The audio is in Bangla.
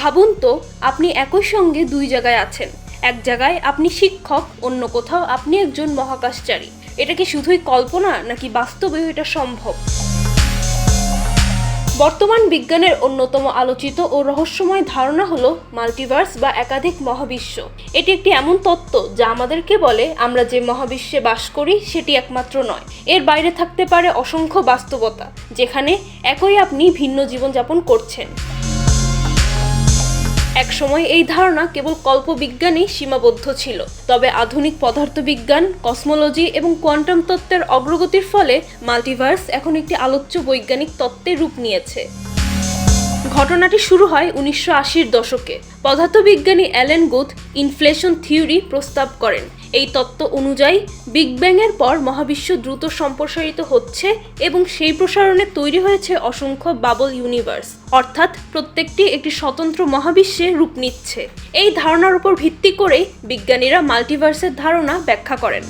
ভাবুন তো, আপনি একই সঙ্গে দুই জায়গায় আছেন। এক জায়গায় আপনি শিক্ষক, অন্য কোথাও আপনি একজন মহাকাশচারী। এটা কি শুধুই কল্পনা, নাকি বাস্তবেও এটা সম্ভব? বর্তমান বিজ্ঞানের অন্যতম আলোচিত ও রহস্যময় ধারণা হলো মাল্টিভার্স বা একাধিক মহাবিশ্ব। এটি একটি এমন তত্ত্ব যা আমাদেরকে বলে, আমরা যে মহাবিশ্বে বাস করি, সেটি একমাত্র নয়। এর বাইরে থাকতে পারে অসংখ্য বাস্তবতা, যেখানে একই আপনি ভিন্ন জীবনযাপন করছেন। একসময় এই ধারণা কেবল কল্পবিজ্ঞানেই সীমাবদ্ধ ছিল। তবে আধুনিক পদার্থবিজ্ঞান, কসমোলজি এবং কোয়ান্টাম তত্ত্বের অগ্রগতির ফলে মাল্টিভার্স এখন একটি আলোচ্য বৈজ্ঞানিক তত্ত্বের রূপ নিয়েছে। ঘটনাটি শুরু হয় উনিশশো আশির দশকে। পদার্থবিজ্ঞানী অ্যালেন গুথ ইনফ্লেশন থিওরি প্রস্তাব করেন। এই তত্ত্ব অনুযায়ী, বিগ ব্যাংয়ের পর মহাবিশ্ব দ্রুত সম্প্রসারিত হচ্ছে এবং সেই প্রসারণে তৈরি হয়েছে অসংখ্য বাবল ইউনিভার্স। অর্থাৎ প্রত্যেকটি একটি স্বতন্ত্র মহাবিশ্বে রূপ নিচ্ছে। এই ধারণার উপর ভিত্তি করেই বিজ্ঞানীরা মাল্টিভার্সের ধারণা ব্যাখ্যা করেন।